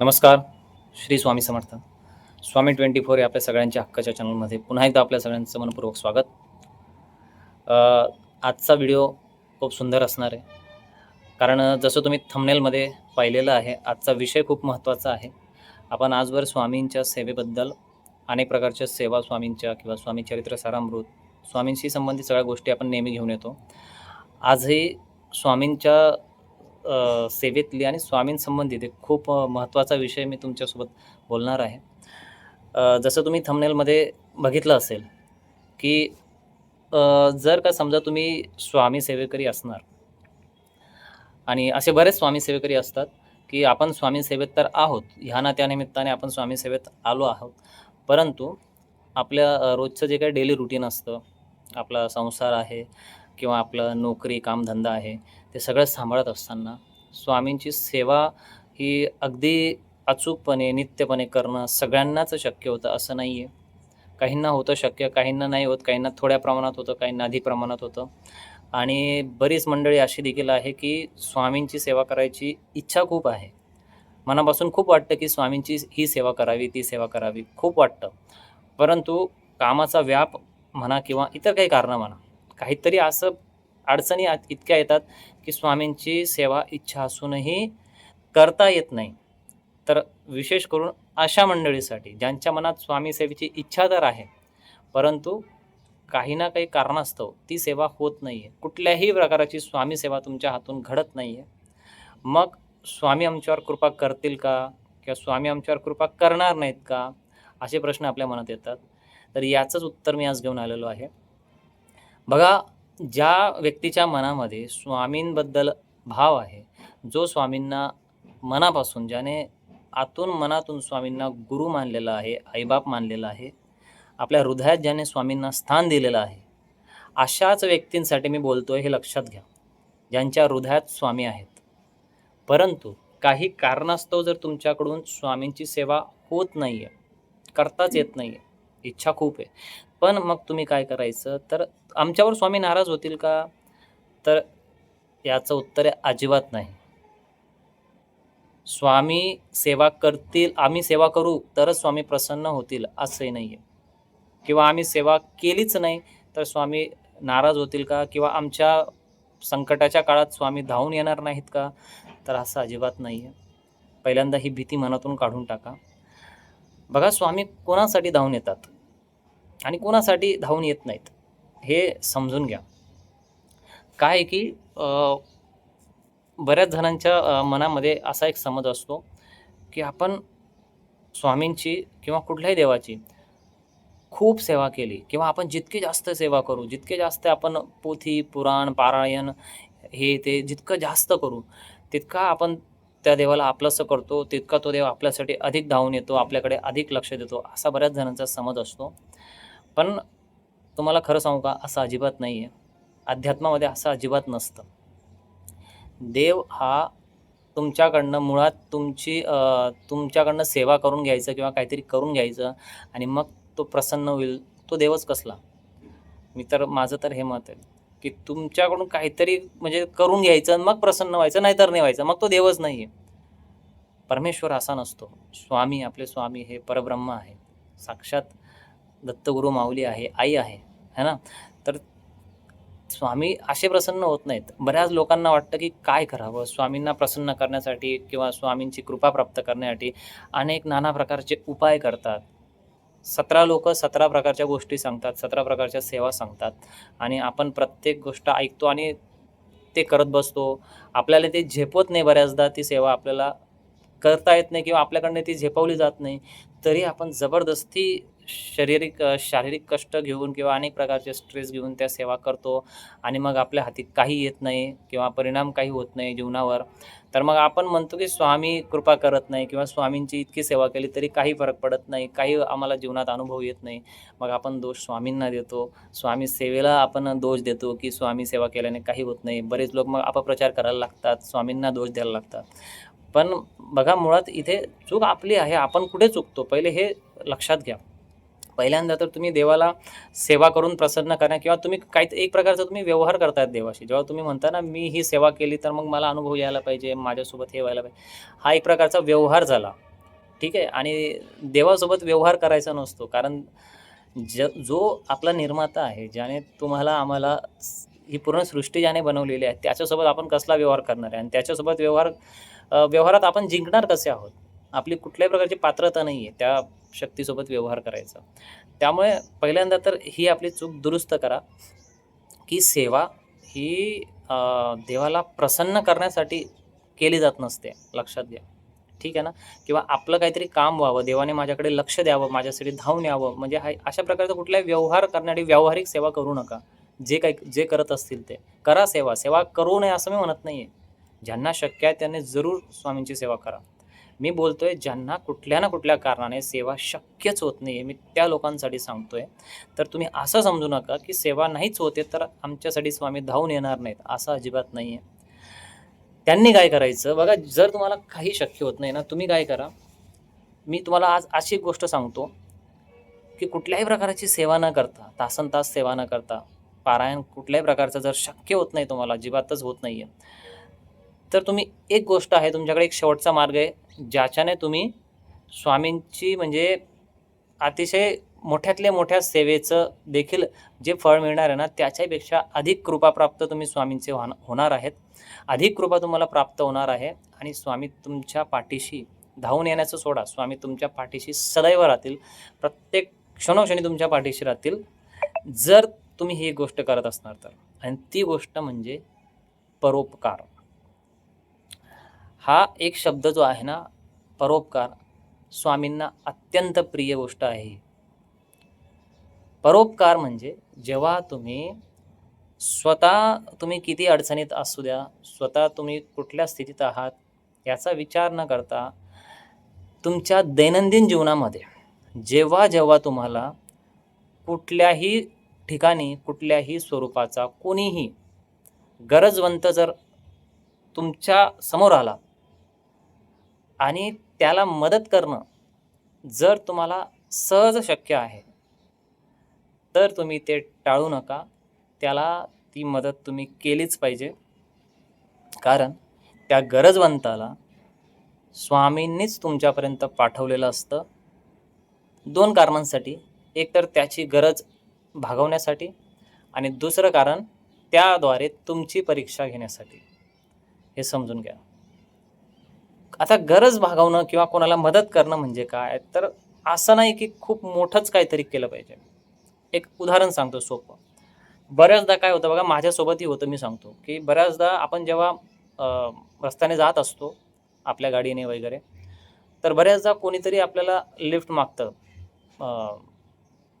नमस्कार Shri Swami Samarth. Swami twenty four या आपल्या सगळ्यांच्या हक्काच्या चॅनलमध्ये पुन्हा एकदा आपल्या सगळ्यांचं मनपूर्वक स्वागत. आजचा व्हिडिओ खूप सुंदर असणार आहे. कारण जसं तुम्ही थंबनेलमध्ये पाहिलेलं आहे आजचा विषय खूप महत्त्वाचा आहे. आपण आजवर स्वामींच्या सेवेबद्दल अनेक प्रकारच्या सेवा स्वामींच्या किंवा स्वामी चरित्र सारामृत स्वामींशी संबंधित सगळ्या गोष्टी आपण नेहमी घेऊन येतो. आजही स्वामींच्या सेवेतली आणि स्वामींसंबंधित एक खूप महत्त्वाचा विषय मी तुमच्यासोबत बोलणार आहे. जसं तुम्ही थमनेलमध्ये बघितलं असेल की जर का समजा तुम्ही स्वामी सेवेकरी असणार आणि असे बरेच स्वामी सेवेकरी असतात की आपण स्वामी सेवेत तर आहोत ह्या ना त्या निमित्ताने आपण स्वामी सेवेत आलो आहोत परंतु आपल्या रोजचं जे काही डेली रुटीन असतं आपला संसार आहे किंवा आपलं नोकरी कामधंदा आहे ते सगळं सांभाळत असताना स्वामींची सेवा ही अगदी अचूकपणे नित्यपणे करणं सगळ्यांनाच शक्य होतं असं नाही आहे काहींना होतं शक्य काहींना नाही होत काहींना थोड्या प्रमाणात होतं काहींना अधिक प्रमाणात होतं. आणि बरीच मंडळी अशी देखील आहे की स्वामींची सेवा करायची इच्छा खूप आहे. मनापासून खूप वाटतं की स्वामींची ही सेवा करावी ती सेवा करावी खूप वाटतं. परंतु कामाचा व्याप म्हणा किंवा इतर काही कारणं म्हणा काहीतरी असं अडचणी आत- इतक्या येतात की स्वामींची सेवा इच्छा असूनही करता येत नाही. तर विशेष करून अशा मंडळीसाठी ज्यांच्या मनात स्वामी सेवेची इच्छा तर आहे परंतु काही ना काही कारणास्तव ती सेवा होत नाही आहे कुठल्याही प्रकाराची स्वामी सेवा तुमच्या हातून घडत नाही आहे मग स्वामी आमच्यावर कृपा करतील का? किंवा स्वामी आमच्यावर कृपा करणार नाहीत का? असे प्रश्न आपल्या मनात येतात. तर याचंच उत्तर मी आज घेऊन आलेलो आहे. बघा ज्या व्यक्तीच्या मनामध्ये स्वामींबद्दल भाव आहे जो स्वामींना मनापासून ज्याने आतून मनातून स्वामींना गुरु मानलेला आहे आईबाप मानलेला आहे आपल्या हृदयात ज्याने स्वामींना स्थान दिलेलं आहे अशाच व्यक्तींसाठी मी बोलतोय हे लक्षात घ्या. ज्यांच्या हृदयात स्वामी आहेत. परंतु काही कारणास्तव जर तुमच्याकडून स्वामींची सेवा होत नाही आहे करताच येत नाही आहे इच्छा खूप आहे. पण मग तुम्ही काय करायचं? तर आमच्यावर स्वामी नाराज होतील का? तर याचं उत्तर आहे अजिबात नाही. स्वामी सेवा करतील आम्ही सेवा करू तरच स्वामी प्रसन्न होतील असंही नाही आहे किंवा आम्ही सेवा केलीच नाही तर स्वामी नाराज होतील का? किंवा आमच्या संकटाच्या काळात स्वामी धावून येणार नाहीत का? तर असं अजिबात नाही आहे पहिल्यांदा ही भीती मनातून काढून टाका. बघा स्वामी कोणासाठी धावून येतात आणि कोणासाठी धावून येत नाहीत हे समजून घ्या. काय आहे की बऱ्याच जणांच्या मनामध्ये असा एक समज असतो की आपण स्वामींची किंवा कुठल्याही देवाची खूप सेवा केली किंवा आपण जितकी जास्त सेवा करू जितके जास्त आपण पोथी पुराण पारायण हे ते जितकं जास्त करू तितका आपण त्या देवाला आपलंसं करतो तितका तो देव आपल्यासाठी अधिक धावून येतो आपल्याकडे अधिक लक्ष देतो असा बऱ्याच जणांचा समज असतो. पण तुम्हाला खरं सांगू का असं अजिबात नाही आहे अध्यात्मामध्ये असं अजिबात नसतं. देव हा तुमच्याकडनं मुळात तुमची तुमच्याकडनं सेवा करून घ्यायचं किंवा काहीतरी करून घ्यायचं आणि मग तो प्रसन्न होईल तो देवच कसला? मी तर माझं तर हे मत आहे. की तुमच्याकडून काहीतरी म्हणजे करून घ्यायचं आणि मग प्रसन्न व्हायचं नाहीतर नाही व्हायचं. मग तो देवच नाही आहे परमेश्वर असा नसतो. स्वामी आपले स्वामी हे परब्रह्म आहे. साक्षात दत्तगुरु माऊली आहे आई आहे है ना? तर स्वामी असे प्रसन्न होत नाहीत. बऱ्याच लोकांना वाटतं की काय करावं? स्वामींना प्रसन्न करण्यासाठी किंवा स्वामींची कृपा प्राप्त करण्यासाठी अनेक नाना प्रकारचे उपाय करतात. सतरा लोक सतरा प्रकारच्या गोष्टी सांगतात सतरा प्रकारच्या सेवा सांगतात. आणि आपण प्रत्येक गोष्ट ऐकतो आणि ते करत बसतो. आपल्याला ते झेपत नाही बऱ्याचदा ती सेवा आपल्याला करता येत नाही किंवा आपल्याकडनं ती झेपवली जात नाही. तरी आपण जबरदस्ती शारीरिक शारीरिक कष्ट घेऊन किंवा अनेक प्रकारचे स्ट्रेस घेऊन त्या सेवा करतो आणि मग आपल्या हाती काही येत नाही किंवा परिणाम काही होत नाही जीवनावर. तर मग आपण म्हणतो की स्वामी कृपा करत नाही किंवा स्वामींची इतकी सेवा केली तरी काही फरक पडत नाही काही आम्हाला जीवनात अनुभव येत नाही. मग आपण दोष स्वामींना देतो. स्वामी सेवेला आपण दोष देतो की स्वामी सेवा केल्याने काही होत नाही. बरेच लोक मग अपप्रचार करायला लागतात स्वामींना दोष द्यायला लागतात. पण बघा मुळात इथे चूक आपली आहे आपण कुठे चुकतो? पहिले हे लक्षात घ्या. पहिल्यांदा तर तुम्ही देवाला सेवा करून प्रसन्न करा किंवा तुम्ही काही एक प्रकारचा तुम्ही व्यवहार करतायत देवाशी. जेव्हा तुम्ही म्हणता ना मी ही सेवा केली तर मग मला अनुभव यायला पाहिजे माझ्यासोबत हे व्हायला पाहिजे. हा एक प्रकारचा व्यवहार झाला. ठीक आहे? आणि देवासोबत व्यवहार करायचा नसतो. कारण ज जो आपला निर्माता आहे ज्याने तुम्हाला आम्हाला ही पूर्ण सृष्टी ज्याने बनवलेली आहे त्याच्यासोबत आपण कसला व्यवहार करणार आहे? आणि त्याच्यासोबत व्यवहार व्यवहारात आपण जिंकणार कसे आहोत? आपली कुठल्याही प्रकारची पात्रता नाही आहे त्या शक्तीसोबत व्यवहार करायचा. त्यामुळे पहिल्यांदा तर ही आपली चूक दुरुस्त करा की सेवा ही देवाला प्रसन्न करण्यासाठी केली जात नसते लक्षात घ्या. ठीक आहे ना? किंवा आपलं काहीतरी काम व्हावं देवाने माझ्याकडे लक्ष द्यावं माझ्यासाठी धावून यावं म्हणजे हा अशा प्रकारचा कुठलाही व्यवहार करणारी व्यावहारिक सेवा करू नका. जे काही जे करत असतील ते. करा सेवा. सेवा करू नये असं मी म्हणत नाही आहे ज्यांना शक्य आहे त्यांनी जरूर स्वामींची सेवा करा. मी बोलतोय ज्यांना कुठल्या ना कुठल्या कारणाने सेवा शक्यच होत नाही आहे मी त्या लोकांसाठी सांगतोय. तर तुम्ही असं समजू नका की सेवा नाहीच होते तर आमच्यासाठी स्वामी धावून येणार नाहीत असं अजिबात नाही आहे त्यांनी काय करायचं? बघा जर तुम्हाला काही शक्य होत नाही ना तुम्ही काय करा? मी तुम्हाला आज अशी एक गोष्ट सांगतो की कुठल्याही प्रकारची सेवा न करता तासन तास सेवा न करता पारायण कुठल्याही प्रकारचं जर शक्य होत नाही तुम्हाला अजिबातच होत नाही आहे तर तुम्ही एक गोष्ट आहे तुमच्याकडे एक शेवटचा मार्ग आहे ज्याच्याने तुम्ही स्वामींची म्हणजे अतिशय मोठ्यातल्या मोठ्या सेवेचं देखील जे फळ मिळणार आहे ना त्याच्यापेक्षा अधिक कृपा प्राप्त तुम्ही स्वामींचे होण- होणार आहेत. अधिक कृपा तुम्हाला प्राप्त होणार आहे आणि स्वामी तुमच्या पाठीशी धावून येण्याचं सोडा. स्वामी तुमच्या पाठीशी सदैव राहतील. प्रत्येक क्षणोक्षणी तुमच्या पाठीशी राहतील. जर तुम्ही ही गोष्ट करत असणार तर. आणि ती गोष्ट म्हणजे परोपकार. हा एक शब्द जो आहे ना परोपकार स्वामींना अत्यंत प्रिय गोष्ट आहे. परोपकार म्हणजे जेव्हा तुम्ही स्वतः तुम्ही किती अडचणीत असू द्या स्वतः तुम्ही कुठल्या स्थितीत आहात याचा विचार न करता तुमच्या दैनंदिन जीवनामध्ये जेव्हा जेव्हा तुम्हाला कुठल्याही ठिकाणी कुठल्याही स्वरूपाचा कोणीही गरजवंत जर तुमच्यासमोर आला आणि त्याला मदत करणं जर तुम्हाला सहज शक्य आहे तर तुम्ही ते टाळू नका. त्याला ती मदत तुम्ही केलीच पाहिजे. कारण त्या गरजवंताला स्वामींनीच तुमच्यापर्यंत पाठवलेलं असतं. दोन कारणांसाठी. एक तर त्याची गरज भागवण्यासाठी आणि दुसरं कारण त्याद्वारे तुमची परीक्षा घेण्यासाठी. हे समजून घ्या. आता गरज भागवणं किंवा कोणाला मदत करणं म्हणजे काय? तर असं नाही की खूप मोठंच काहीतरी केलं पाहिजे. एक उदाहरण सांगतो सोपं. बऱ्याचदा काय होतं बघा माझ्यासोबतही होतं मी सांगतो की बऱ्याचदा आपण जेव्हा रस्त्याने जात असतो आपल्या गाडीने वगैरे तर बऱ्याचदा कोणीतरी आपल्याला लिफ्ट मागतं.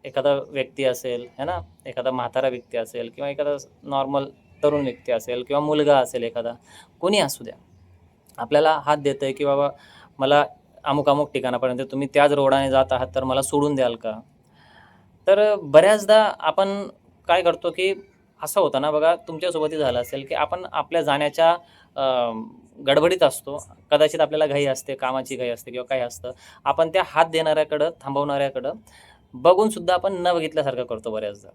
एखादा व्यक्ती असेल है ना? एखादा म्हातारा व्यक्ती असेल किंवा एखादा नॉर्मल तरुण व्यक्ती असेल किंवा मुलगा असेल एखादा कोणी असू द्या. आपल्याला हात देतं आहे की बाबा मला अमुक अमुक ठिकाणापर्यंत तुम्ही त्याच रोडाने जात आहात तर मला सोडून द्याल का? तर बऱ्याचदा आपण काय करतो की असं होतं ना बघा तुमच्यासोबतही झालं असेल की आपण आपल्या जाण्याच्या गडबडीत असतो. कदाचित आपल्याला घाई असते कामाची घाई असते किंवा काही असतं. आपण त्या हात देणाऱ्याकडं थांबवणाऱ्याकडं बघूनसुद्धा आपण न बघितल्यासारखं करतो बऱ्याचदा.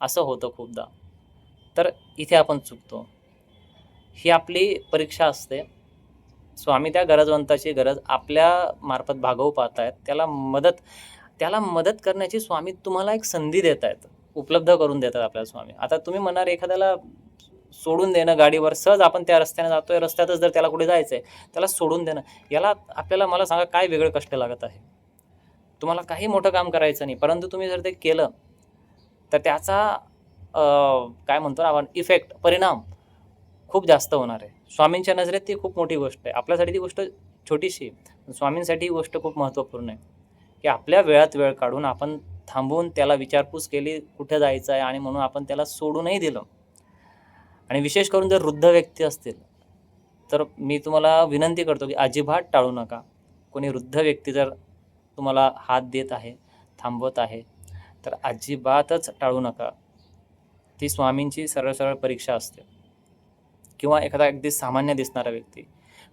असं होतं खूपदा. तर इथे आपण चुकतो. ही आपली परीक्षा असते. स्वामी त्या गरजवंताची गरज आपल्या मार्फत भागवू पाहत आहेत त्याला मदत त्याला मदत करण्याची स्वामी तुम्हाला एक संधी देत आहेत उपलब्ध करून देतात आपल्याला स्वामी. आता तुम्ही म्हणणार एखाद्याला सोडून देणं गाडीवर सहज आपण त्या रस्त्याने जातोय रस्त्यातच जर त्याला कुठे जायचं आहे त्याला सोडून देणं याला आपल्याला मला सांगा काय वेगळं कष्ट लागत आहे? तुम्हाला काही मोठं काम करायचं नाही परंतु तुम्ही जर ते केलं तर त्याचा काय म्हणतो ना आपण इफेक्ट परिणाम खूप जास्त होणार आहे. स्वामींच्या नजरेत ती खूप मोठी गोष्ट आहे. आपल्यासाठी ती गोष्ट छोटीशी स्वामींसाठी ही गोष्ट खूप महत्त्वपूर्ण आहे. की आपल्या वेळात वेळ काढून आपण थांबून त्याला विचारपूस केली कुठे जायचं आहे आणि म्हणून आपण त्याला सोडूनही दिलं. आणि विशेष करून जर वृद्ध व्यक्ती असतील तर मी तुम्हाला विनंती करतो की अजिबात टाळू नका. कोणी वृद्ध व्यक्ती जर तुम्हाला हात देत आहे थांबवत आहे तर अजिबातच टाळू नका. ती स्वामींची सरळ सरळ परीक्षा असते. किंवा एखादा अगदी सामान्य दिसणारा व्यक्ती.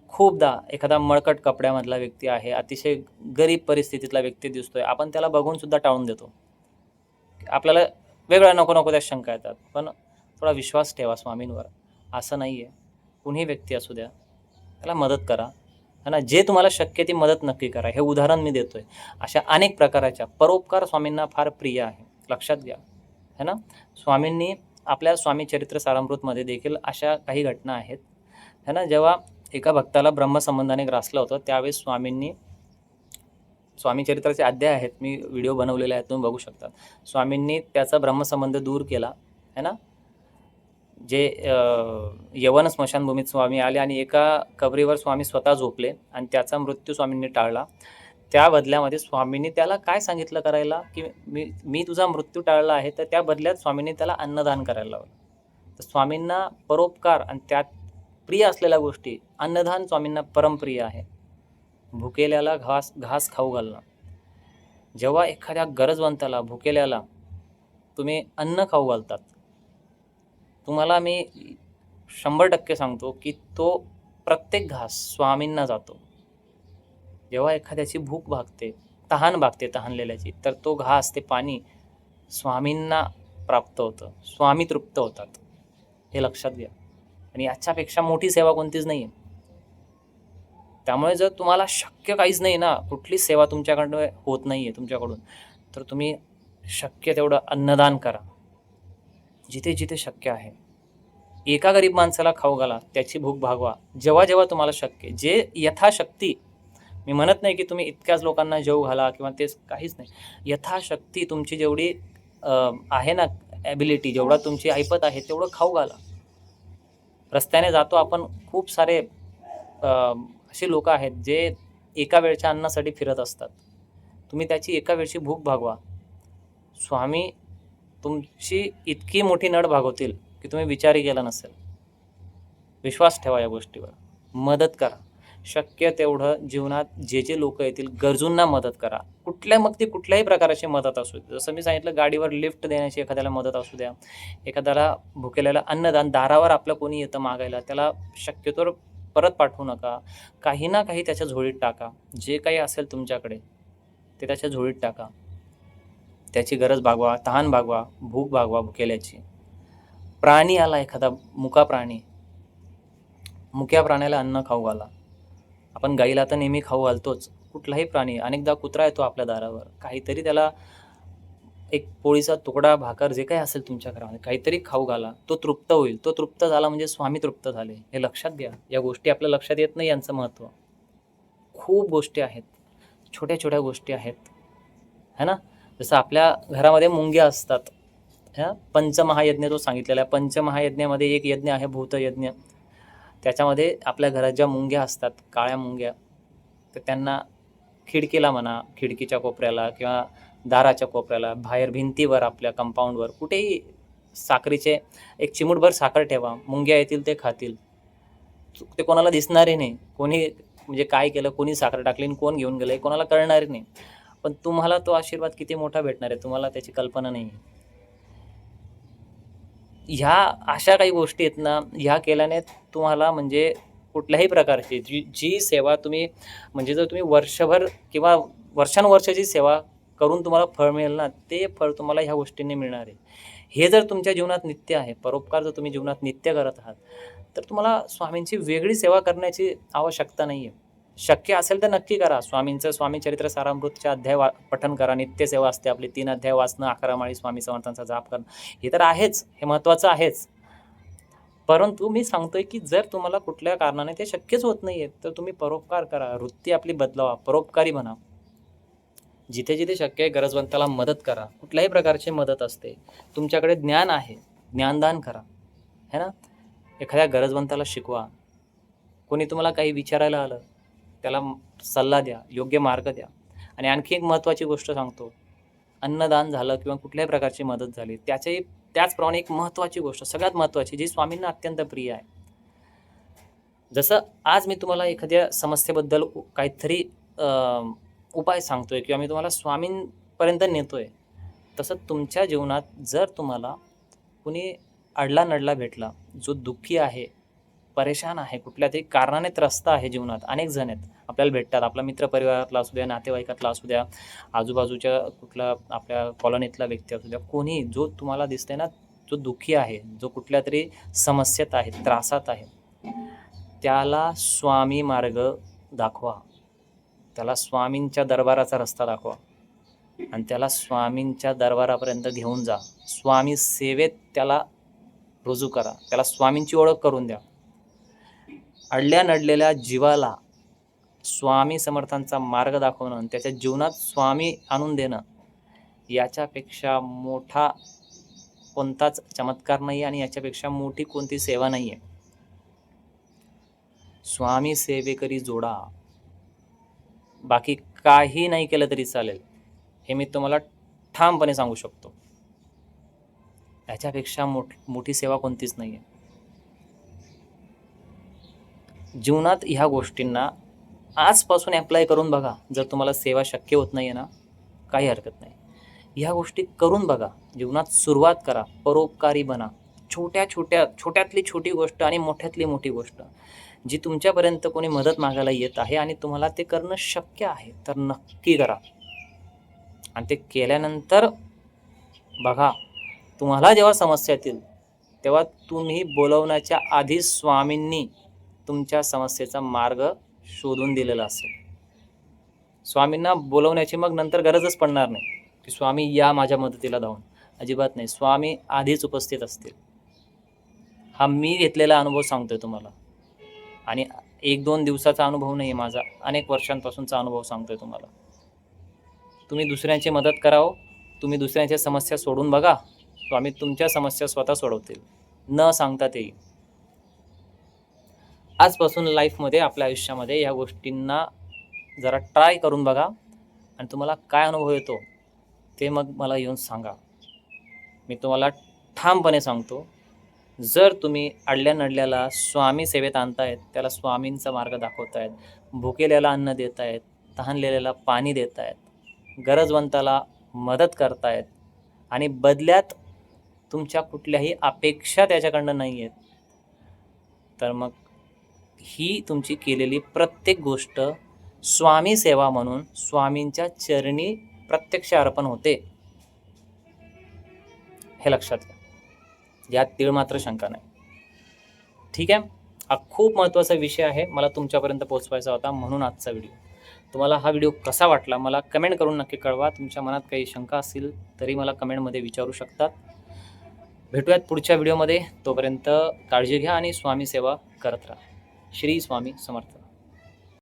खूपदा एखादा मळकट कपड्यामधला व्यक्ती आहे अतिशय गरीब परिस्थितीतला व्यक्ती दिसतोय आपण त्याला बघून सुद्धा टाळून देतो. आपल्याला वेगळ्या नको नको त्या शंका येतात पण थोडा विश्वास ठेवा स्वामींवर. असं नाही आहे कुणीही व्यक्ती असू द्या त्याला मदत करा. है ना? जे तुम्हाला शक्य ती मदत नक्की करा. हे उदाहरण मी देतोय. अशा अनेक प्रकाराच्या परोपकार स्वामींना फार प्रिय आहे. लक्षात घ्या. है ना? स्वामींनी आपल्या स्वामी चरित्र सारामृतमध्ये देखील अशा काही घटना आहेत. है ना? जेव्हा एका भक्ताला ब्रह्मसंबंधाने ग्रासलं होतं त्यावेळेस स्वामींनी स्वामी चरित्राचे अध्याय आहेत मी व्हिडिओ बनवलेले आहेत तुम्ही बघू शकता. स्वामींनी त्याचा ब्रह्मसंबंध दूर केला है ना? जे यवन स्मशानभूमीत स्वामी आले आणि एका कबरीवर स्वामी स्वतः झोपले आणि त्याचा मृत्यू स्वामींनी टाळला. त्या बदल्यामध्ये स्वामींनी त्याला काय सांगितलं करायला? की मी मी तुझा मृत्यू टाळला आहे तर त्या बदल्यात स्वामींनी त्याला अन्नदान करायला लावलं. तर स्वामींना परोपकार आणि त्यात प्रिय असलेल्या गोष्टी अन्नदान स्वामींना परमप्रिय आहे. भुकेल्याला घास घास खाऊ घालणं. जेव्हा एखाद्या गरजवंताला भुकेल्याला तुम्ही अन्न खाऊ घालतात तुम्हाला मी शंभर टक्के सांगतो की तो प्रत्येक घास स्वामींना जातो. जेव्हा एखाद्याची भूक भागते तहान भागते तहानलेल्याची तर तो घास ते पाणी स्वामींना प्राप्त होतं. स्वामी तृप्त होतात. हे लक्षात घ्या. आणि याच्यापेक्षा मोठी सेवा कोणतीच नाही आहे त्यामुळे जर तुम्हाला शक्य काहीच नाही ना कुठलीच सेवा तुमच्याकडनं होत नाही आहे तुमच्याकडून तर तुम्ही शक्य तेवढं अन्नदान करा. जिथे जिथे शक्य आहे. एका गरीब माणसाला खाऊ घाला त्याची भूक भागवा. जेव्हा जेव्हा तुम्हाला शक्य जे यथाशक्ती मी म्हणत नाही की तुम्ही इतक्याच लोकांना जेव घाला किंवा तेच काहीच नाही. यथाशक्ती तुमची जेवढी आहे ना ॲबिलिटी जेवढा तुमची ऐपत आहे तेवढं खाऊ घाला. रस्त्याने जातो आपण खूप सारे असे लोक आहेत जे एका वेळच्या अन्नासाठी फिरत असतात. तुम्ही त्याची एका वेळची भूक भागवा. स्वामी तुमची इतकी मोठी नड भागवतील की तुम्ही विचारही केला नसेल. विश्वास ठेवा या गोष्टीवर. मदत करा. शक्य तेवढं जीवनात जे जे लोक येतील गरजूंना मदत करा. कुठल्या मग ती कुठल्याही प्रकाराची मदत असू दे. जसं मी सांगितलं गाडीवर लिफ्ट देण्याची एखाद्याला मदत असू द्या. एखाद्याला भुकेल्याला अन्नदान दारावर आपलं कोणी येतं मागायला त्याला शक्यतोवर परत पाठवू नका. काही ना काही त्याच्या झोळीत टाका. जे काही असेल तुमच्याकडे ते त्याच्या झोळीत टाका. त्याची गरज भागवा तहान भागवा भूक भागवा भुकेल्याची. प्राणी आला एखादा मुका प्राणी. मुक्या प्राण्याला अन्न खाऊ घाला. आपण गाईला तर नेहमी खाऊ घालतोच. कुठलाही प्राणी अनेकदा कुत्रा येतो आपल्या दारावर. काहीतरी त्याला एक पोळीचा तुकडा भाकर जे काही असेल तुमच्या घरामध्ये काहीतरी खाऊ घाला. तो तृप्त होईल. तो तृप्त झाला म्हणजे स्वामी तृप्त झाले. हे लक्षात घ्या. या गोष्टी आपल्या लक्षात येत नाही यांचं महत्त्व खूप गोष्टी आहेत. छोट्या छोट्या गोष्टी आहेत. है ना? जसं आपल्या घरामध्ये मुंग्या असतात. ह्या पंचमहायज्ञ तो सांगितलेला आहे. पंचमहायज्ञामध्ये एक यज्ञ आहे भूतयज्ञ. त्याच्यामध्ये आपल्या घरात ज्या मुंग्या असतात काळ्या मुंग्या तर त्यांना खिडकीला म्हणा खिडकीच्या कोपऱ्याला किंवा दाराच्या कोपऱ्याला बाहेर भिंतीवर आपल्या कंपाऊंडवर कुठेही साखरीचे एक चिमूटभर साखर ठेवा. मुंग्या येतील ते खातील. ते कोणाला दिसणारही नाही. कोणी म्हणजे काय केलं कोणी साखर टाकली आणि कोण घेऊन गेलं हे कोणाला कळणारही नाही. पण तुम्हाला तो आशीर्वाद किती मोठा भेटणार आहे तुम्हाला त्याची कल्पना नाही. आहे ह्या अशा काही गोष्टी आहेत ना ह्या केल्याने तुम्हाला म्हणजे कुठल्याही प्रकारची जी जी सेवा तुम्ही म्हणजे जर तुम्ही वर्षभर किंवा वर्षानुवर्षाची सेवा करून तुम्हाला फळ मिळेल ना ते फळ तुम्हाला ह्या गोष्टींनी मिळणार आहे. हे जर तुमच्या जीवनात नित्य आहे परोपकार जर तुम्ही जीवनात नित्य करत आहात तर तुम्हाला स्वामींची वेगळी सेवा करण्याची आवश्यकता नाही आहे शक्य असेल तर नक्की करा. स्वामींचं स्वामी चरित्र सारामृतच्या अध्याय वा पठन करा. नित्यसेवा असते आपली. तीन अध्याय वाचणं अकरा माळी स्वामी समर्थांचा जाप करणं. हे तर आहेच. हे महत्त्वाचं आहेच. परंतु मी सांगतोय की जर तुम्हाला कुठल्या कारणाने ते शक्यच होत नाही आहे तर तुम्ही परोपकार करा. वृत्ती आपली बदलावा. परोपकारी म्हणा. जिथे जिथे शक्य आहे गरजवंताला मदत करा. कुठल्याही प्रकारची मदत असते. तुमच्याकडे ज्ञान आहे. ज्ञानदान करा. है ना? एखाद्या गरजवंताला शिकवा. कोणी तुम्हाला काही विचारायला आलं त्याला सल्ला द्या योग्य मार्ग द्या. आणि आणखी एक महत्त्वाची गोष्ट सांगतो. अन्नदान झालं किंवा कुठल्याही प्रकारची मदत झाली त्याच्याही त्याचप्रमाणे एक महत्त्वाची गोष्ट सगळ्यात महत्त्वाची जी स्वामींना अत्यंत प्रिय आहे. जसं आज मी तुम्हाला एखाद्या समस्येबद्दल काहीतरी उपाय सांगतोय किंवा मी तुम्हाला स्वामींपर्यंत नेतोय तसं तुमच्या जीवनात जर तुम्हाला कुणी अडला नडला भेटला जो दुःखी आहे परेशान आहे कुठल्या तरी कारणाने त्रस्त आहे जीवनात अनेक जण आहेत आपल्याला भेटतात. आपला मित्रपरिवारातला असू द्या नातेवाईकातला असू द्या आजूबाजूच्या कुठला आपल्या कॉलनीतला व्यक्ती असू द्या कोणी जो तुम्हाला दिसतंय ना जो दुःखी आहे जो कुठल्या तरी समस्येत आहे त्रासात आहे त्याला स्वामी मार्ग दाखवा. त्याला स्वामींच्या दरबाराचा रस्ता दाखवा. आणि त्याला स्वामींच्या दरबारापर्यंत घेऊन जा. स्वामी सेवेत त्याला रुजू करा. त्याला स्वामींची ओळख करून द्या. अडल्या नडलेल्या जीवाला स्वामी समर्थांचा मार्ग दाखवणं आणि त्याच्या जीवनात स्वामी आणून देणं याच्यापेक्षा मोठा कोणताच चमत्कार नाही आणि याच्यापेक्षा मोठी कोणती सेवा नाही आहे. स्वामी सेवेकरी जोडा. बाकी काही नाही केलं तरी चालेल. हे मी तुम्हाला ठामपणे सांगू शकतो. याच्यापेक्षा मोठ मोठी सेवा कोणतीच नाही आहे जीवनात ह्या गोष्टींना आजपासून ॲप्लाय करून बघा. जर तुम्हाला सेवा शक्य होत नाही आहे ना काही हरकत नाही. ह्या गोष्टी करून बघा. जीवनात सुरुवात करा. परोपकारी बना. छोट्या छोट्या छोट्यातली छोटी गोष्ट आणि मोठ्यातली मोठी गोष्ट जी तुमच्यापर्यंत कोणी मदत मागायला येत आहे आणि तुम्हाला ते करणं शक्य आहे तर नक्की करा. आणि ते केल्यानंतर बघा तुम्हाला जेव्हा समस्या येतील तेव्हा तुम्ही बोलवण्याच्या आधी स्वामींनी तुमच्या समस्येचा मार्ग शोधून दिलेला असेल. स्वामींना बोलवण्याची मग नंतर गरजच पडणार नाही. की स्वामी या माझ्या मदतीला धावून. अजिबात नाही. स्वामी आधीच उपस्थित असतील. हा मी घेतलेला अनुभव सांगतोय तुम्हाला. आणि एक दोन दिवसाचा अनुभव नाही आहे माझा. अनेक वर्षांपासूनचा अनुभव सांगतोय तुम्हाला. तुम्ही दुसऱ्यांची मदत करावं. तुम्ही दुसऱ्यांच्या समस्या सोडून बघा. स्वामी तुमच्या समस्या स्वतः सोडवतील. न सांगता तेही आजपासून लाईफमध्ये आपल्या आयुष्यामध्ये या गोष्टींना जरा ट्राय करून बघा आणि तुम्हाला काय अनुभव येतो ते मग मला येऊन सांगा. मी तुम्हाला ठामपणे सांगतो जर तुम्ही अडल्या नडल्याला स्वामी सेवेत आणतायत त्याला स्वामींचा मार्ग दाखवतायत भुकेल्याला अन्न देत आहेत तहानलेल्याला पाणी देत आहेत गरजवंताला मदत करतायत आणि बदल्यात तुमच्या कुठल्याही अपेक्षा त्याच्याकडनं नाही आहेत तर मग ही तुमची केलेली प्रत्येक गोष्ट स्वामी सेवा म्हणून स्वामींच्या चरणी प्रत्यक्ष अर्पण होते. हे लक्षात घ्या. यात तीळ मात्र शंका नाही. ठीक आहे? हा खूप महत्त्वाचा विषय आहे. मला तुमच्यापर्यंत पोहोचवायचा होता म्हणून आजचा व्हिडिओ. तुम्हाला हा व्हिडिओ कसा वाटला मला कमेंट करून नक्की कळवा. तुमच्या मनात काही शंका असतील तरी मला कमेंटमध्ये विचारू शकतात. भेटूयात पुढच्या व्हिडिओमध्ये. तोपर्यंत काळजी घ्या आणि स्वामी सेवा करत राहा. श्री स्वामी समर्थ.